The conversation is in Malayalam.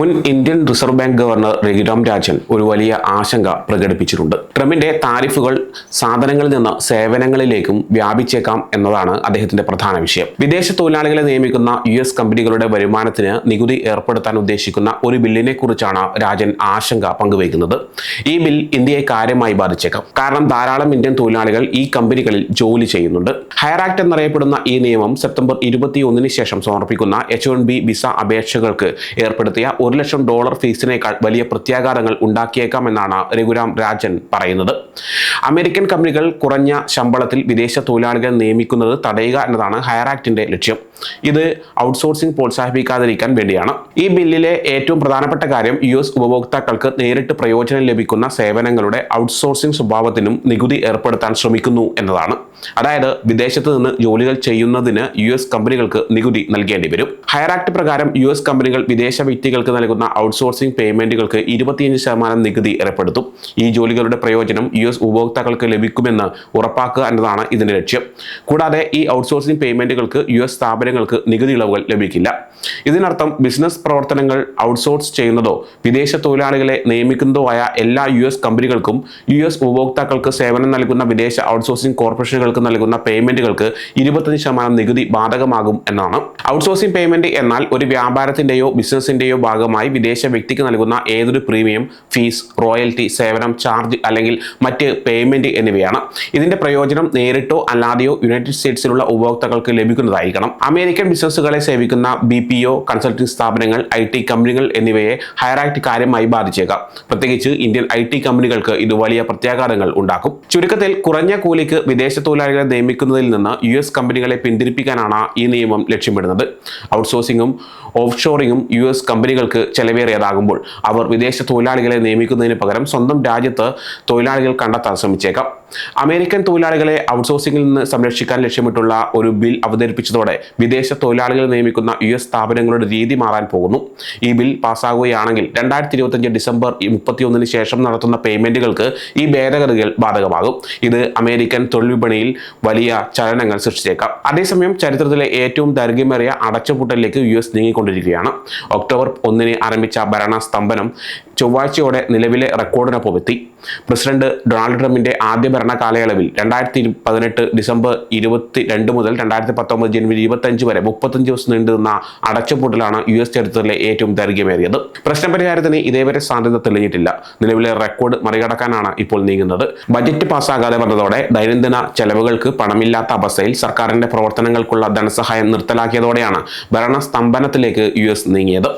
മുൻ Indian Reserve Bank governor Raghuram Rajan ഒരു വലിയ ആശങ്ക പ്രകടിപ്പിച്ചിട്ടുണ്ട്. ട്രംപിന്റെ താരിഫുകൾ സാധനങ്ങളിൽ നിന്ന് സേവനങ്ങളിലേക്കും വ്യാപിച്ചേക്കാം എന്നതാണ് അദ്ദേഹത്തിന്റെ പ്രധാന വിഷയം. വിദേശ തൊഴിലാളികളെ നിയമിക്കുന്ന യു എസ് കമ്പനികളുടെ വരുമാനത്തിന് നികുതി ഏർപ്പെടുത്താൻ ഉദ്ദേശിക്കുന്ന ഒരു ബില്ലിനെ കുറിച്ചാണ് രാജൻ ആശങ്ക പങ്കുവയ്ക്കുന്നത്. ഈ ബിൽ ഇന്ത്യയെ കാര്യമായി ബാധിച്ചേക്കാം. കാരണം ധാരാളം ഇന്ത്യൻ തൊഴിലാളികൾ ഈ കമ്പനികളിൽ ജോലി ചെയ്യുന്നുണ്ട്. ഹയർ ആക്ട് എന്നറിയപ്പെടുന്ന ഈ നിയമം സെപ്റ്റംബർ ഇരുപത്തി ഒന്നിന് ശേഷം സമർപ്പിക്കുന്ന എച്ച് വൺ ബി വിസ അപേക്ഷകൾക്ക് ഏർപ്പെടുത്തിയ ലക്ഷം ഡോളർ ഫീസിനേക്കാൾ വലിയ പ്രത്യാഘാതങ്ങൾ ഉണ്ടാക്കിയേക്കാമെന്നാണ് രഘുരാം രാജൻ പറയുന്നത്. അമേരിക്കൻ കമ്പനികൾ കുറഞ്ഞ ശമ്പളത്തിൽ വിദേശ തൊഴിലാളികളെ നിയമിക്കുന്നത് തടയുക എന്നതാണ് ഹയർ ആക്ടിന്റെ ലക്ഷ്യം. ഇത് ഔട്ട്സോഴ്സിംഗ് പ്രോത്സാഹിപ്പിക്കാതിരിക്കാൻ വേണ്ടിയാണ്. ഈ ബില്ലിലെ ഏറ്റവും പ്രധാനപ്പെട്ട കാര്യം യു എസ് ഉപഭോക്താക്കൾക്ക് നേരിട്ട് പ്രയോജനം ലഭിക്കുന്ന സേവനങ്ങളുടെ ഔട്ട്സോഴ്സിംഗ് സ്വഭാവത്തിനും നികുതി ഏർപ്പെടുത്താൻ ശ്രമിക്കുന്നു എന്നതാണ്. അതായത് വിദേശത്ത് നിന്ന് ജോലികൾ ചെയ്യുന്നതിന് യു എസ് കമ്പനികൾക്ക് നികുതി നൽകേണ്ടി വരും. ഹയർ ആക്ട് പ്രകാരം യു എസ് കമ്പനികൾ വിദേശ വ്യക്തികൾക്ക് നൽകുന്ന ഔട്ട്സോഴ്സിംഗ് പേയ്മെന്റുകൾക്ക് ഇരുപത്തിയഞ്ച് ശതമാനം നികുതി ഏർപ്പെടുത്തും. ഈ ജോലികളുടെ പ്രയോജനം യു എസ് ഉപഭോക്താക്കൾക്ക് ലഭിക്കുമെന്ന് ഉറപ്പാക്കുക എന്നതാണ് ഇതിന്റെ ലക്ഷ്യം. കൂടാതെ ഈ ഔട്ട്സോഴ്സിംഗ് പേയ്മെന്റുകൾക്ക് യു എസ് സ്ഥാപനങ്ങൾക്ക് നികുതി ഇളവുകൾ ലഭിക്കില്ല. ഇതിനർത്ഥം ബിസിനസ് പ്രവർത്തനങ്ങൾ ഔട്ട്സോഴ്സ് ചെയ്യുന്നതോ വിദേശ തൊഴിലാളികളെ നിയമിക്കുന്നതോ ആയ എല്ലാ യു എസ് കമ്പനികൾക്കും യു എസ് ഉപഭോക്താക്കൾക്ക് സേവനം നൽകുന്ന വിദേശ ഔട്ട്സോഴ്സിംഗ് കോർപ്പറേഷനുകൾക്ക് നൽകുന്ന പേയ്മെന്റുകൾക്ക് ഇരുപത്തഞ്ച് ശതമാനം നികുതി ബാധകമാകും എന്നാണ്. ഔട്ട്സോഴ്സിംഗ് പേയ്മെന്റ് എന്നാൽ ഒരു വ്യാപാരത്തിന്റെയോ ബിസിനസ്സിന്റെയോ ഭാഗമായി വിദേശ വ്യക്തിക്ക് നൽകുന്ന ഏതൊരു പ്രീമിയം ഫീസ് റോയൽറ്റി സേവനം ചാർജ് അല്ലെങ്കിൽ മറ്റ് പേയ്മെന്റ് എന്നിവയാണ്. ഇതിന്റെ പ്രയോജനം നേരിട്ടോ അല്ലാതെയോ യുണൈറ്റഡ് സ്റ്റേറ്റ്സിലുള്ള ഉപഭോക്താക്കൾക്ക് ലഭിക്കുന്നതായിരിക്കണം. അമേരിക്കൻ ബിസിനസ്സുകളെ സേവിക്കുന്ന ബി പി ഒ കൺസൾട്ടിംഗ് സ്ഥാപനങ്ങൾ ഐ ടി കമ്പനികൾ എന്നിവയെ ഹയർ ആക്ട് കാര്യമായി ബാധിച്ചേക്കാം. പ്രത്യേകിച്ച് ഇന്ത്യൻ ഐ ടി കമ്പനികൾക്ക് ഇത് വലിയ പ്രത്യാഘാതങ്ങൾ ഉണ്ടാക്കും. ചുരുക്കത്തിൽ കുറഞ്ഞ കൂലിക്ക് വിദേശ തൊഴിലാളികളെ നിയമിക്കുന്നതിൽ നിന്ന് യു എസ് കമ്പനികളെ പിന്തിരിപ്പിക്കാനാണ് ഈ നിയമം ലക്ഷ്യമിടുന്നത്. ഔട്ട്സോഴ്സിംഗും ഓഫ് ഷോറിംഗും യു എസ് കമ്പനികൾക്ക് ചെലവേറിയതാകുമ്പോൾ അവർ വിദേശ തൊഴിലാളികളെ നിയമിക്കുന്നതിന് പകരം സ്വന്തം രാജ്യത്ത് തൊഴിലാളികൾ കണ്ടെത്താൻ ശ്രമിച്ചേക്കാം American തൊഴിലാളികളെ ഔട്ട്സോഴ്സിംഗിൽ നിന്ന് സംരക്ഷിക്കാൻ ലക്ഷ്യമിട്ടുള്ള ഒരു ബിൽ അവതരിപ്പിച്ചതോടെ വിദേശ തൊഴിലാളികളെ നിയമിക്കുന്ന യു എസ് സ്ഥാപനങ്ങളുടെ രീതി മാറാൻ പോകുന്നു. ഈ ബിൽ പാസ്സാകുകയാണെങ്കിൽ രണ്ടായിരത്തി ഇരുപത്തഞ്ച് ഡിസംബർ മുപ്പത്തിയൊന്നിന് ശേഷം നടത്തുന്ന പേയ്മെന്റുകൾക്ക് ഈ ഭേദഗതികൾ ബാധകമാകും. ഇത് അമേരിക്കൻ തൊഴിൽ വിപണിയിൽ വലിയ ചലനങ്ങൾ സൃഷ്ടിച്ചേക്കാം. അതേസമയം ചരിത്രത്തിലെ ഏറ്റവും ദൈർഘ്യമേറിയ അടച്ചുപൂട്ടലിലേക്ക് യു എസ് നീങ്ങിക്കൊണ്ടിരിക്കുകയാണ്. ഒക്ടോബർ ഒന്നിന് ആരംഭിച്ച ഭരണ സ്തംഭനം ചൊവ്വാഴ്ചയോടെ നിലവിലെ റെക്കോർഡിനൊപ്പം എത്തി പ്രസിഡന്റ് ഡൊണാൾഡ് ട്രംപിന്റെ ആദ്യ ഭരണ കാലയളവിൽ രണ്ടായിരത്തി പതിനെട്ട് ഡിസംബർ ഇരുപത്തി രണ്ട് മുതൽ രണ്ടായിരത്തി പത്തൊമ്പത് ജനുവരി ഇരുപത്തഞ്ച് വരെ മുപ്പത്തഞ്ച് ദിവസം നീണ്ടുനിന്ന അടച്ചുപൂട്ടലാണ് യു എസ് ചരിത്രത്തിലെ ഏറ്റവും ദൈർഘ്യമേറിയത്. പ്രശ്നപരിഹാരത്തിന് ഇതേവരെ സാധ്യത തെളിഞ്ഞിട്ടില്ല. നിലവിലെ റെക്കോർഡ് മറികടക്കാനാണ് ഇപ്പോൾ നീങ്ങുന്നത്. ബജറ്റ് പാസ്സാകാതെ വന്നതോടെ ദൈനംദിന ചെലവുകൾക്ക് പണമില്ലാത്ത അവസ്ഥയിൽ സർക്കാരിന്റെ പ്രവർത്തനങ്ങൾക്കുള്ള ധനസഹായം നിർത്തലാക്കിയതോടെയാണ് ഭരണസ്തംഭനത്തിലേക്ക് യു എസ് നീങ്ങിയത്.